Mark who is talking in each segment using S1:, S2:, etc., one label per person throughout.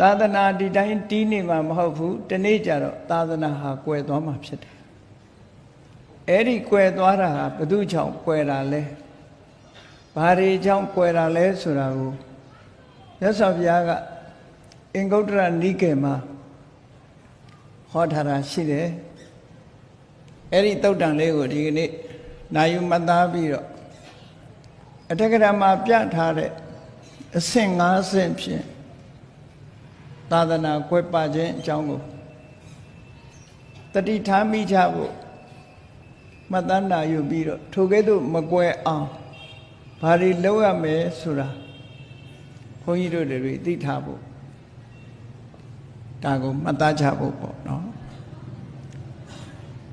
S1: သာသနာဒီတိုင်းတီးနေမှာမဟုတ်ဘူးတနေ့ကျတော့သာသနာဟာကွယ်သွားမှာဖြစ်တယ်အဲ့ဒီကွယ်သွားတာဟာဘု து ကြောင့်ကွယ်တာလဲဘာတွေကြောင့်ကွယ်တာလဲဆိုတာကိုမြတ်စွာဘုရားကအင်္ဂုတ္တရနိကေမှာဟောထားတာရှိတယ်အဲ့ဒီတုတ်တန်လေးကိုဒီကနေ့နာယူမှတ်သားပြီးတော့အထက်ကရာမှာပြထားတဲ့အဆင့်၅ဆင့်ဖြင့် သာသနာကွယ်ပခြင်းအကြောင်းကိုတတိထားမိကြဖို့မှတ်သားနာယူပြီးတော့ထိုကဲ့သို့မကွယ်အောင်ဘာတွေလုပ်ရမလဲဆိုတာဘုန်းကြီးတို့တွေသိထားဖို့ဒါကိုမှတ်သားကြဖို့ပေါ့နော်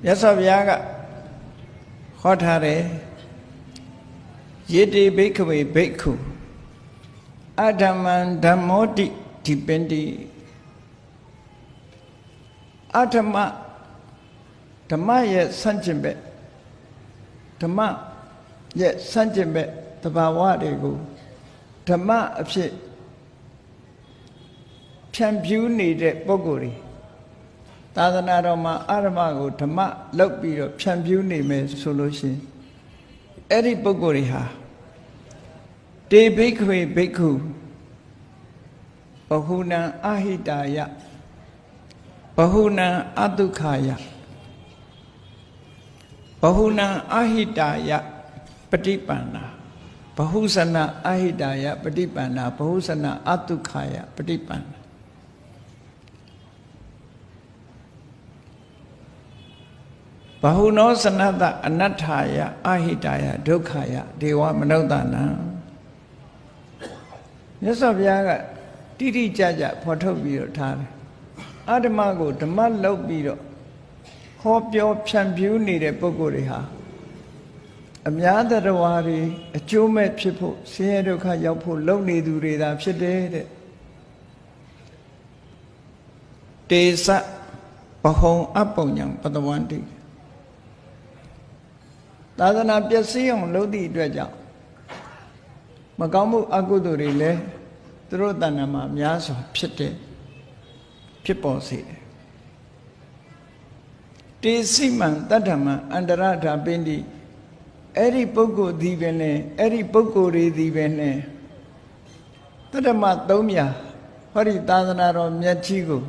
S1: မြတ်စွာဘုရားကဟောထားတယ်ယေတိဘိက္ခဝေဘိက္ခုအဓမ္မံဓမ္မောတိဒီပင်တိ အဓမ္မဓမ္မရဲ့ဆန့်ကျင်ဘက်ဓမ္မရဲ့ဆန့်ကျင်ဘက်တဘာဝတွေကိုဓမ္မအဖြစ်ဖြန့်ဖြူးနေတဲ့ပုဂ္ဂိုလ်တွေသာသနာတော်မှာအဓမ္မကိုဓမ္မလောက်ပြီးတော့ဖြန့်ဖြူးနေမယ်ဆိုလို့ရှိရင်အဲ့ဒီပုဂ္ဂိုလ်တွေဟာတေဘိက္ခဝေဘိက္ခုဘဟုနံအဟိတာယ ဘဟုနံအတုခာယဘဟုနံအဟိတာယပฏิပန္နာဘဟုစနအဟိတာယပฏิပန္နာဘဟုစနအတုခာယပฏิပန္နာဘဟုနောစနတအနတ္ထာယအဟိတာယဒုက္ခယဒေဝမနုဿနာမြတ်စွာဘုရားကတိတိကျကျဖော်ထုတ်ပြီးတော့ထားတယ် အဓမ္မကိုဓမ္မလောက်ပြီးတော့ဟောပြောဖြန့်ဖြူးနေတဲ့ပုဂ္ဂိုလ်တွေဟာအများတရဝါတွေအကျိုးမဲ့ဖြစ်ဖို့ဆင်းရဲဒုက္ခရောက်ဖို့လုပ်နေသူတွေသာဖြစ်တယ်တဲ့တေသဘဟုံအပုံညာပတဝန္တိသာသနာပျက်စီးအောင်လုပ်သည့်အတွက်ကြောင့်မကောင်းမှုအကုသိုလ်တွေလည်းသူတို့တဏ္ဍာမှာများစွာဖြစ်တယ် ဖြစ်ပေါ်စေတယ်တေစိမံတတ္ထမံအန္တရဓာပင်တိအဲ့ဒီပုဂ္ဂိုလ်ဒီပဲနဲ့အဲ့ဒီပုဂ္ဂိုလ်တွေဒီပဲနဲ့တတ္တမ300ဟောဒီသာသနာတော်မြတ်ကြီးကို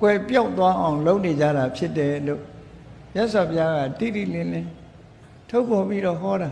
S1: ကွယ်ပြောက်သွားအောင် လုပ်နေကြတာဖြစ်တယ်လို့ရသော်ဘုရားကတိတိလင်းလင်းထုတ်ပေါ်ပြီးတော့ဟောတာ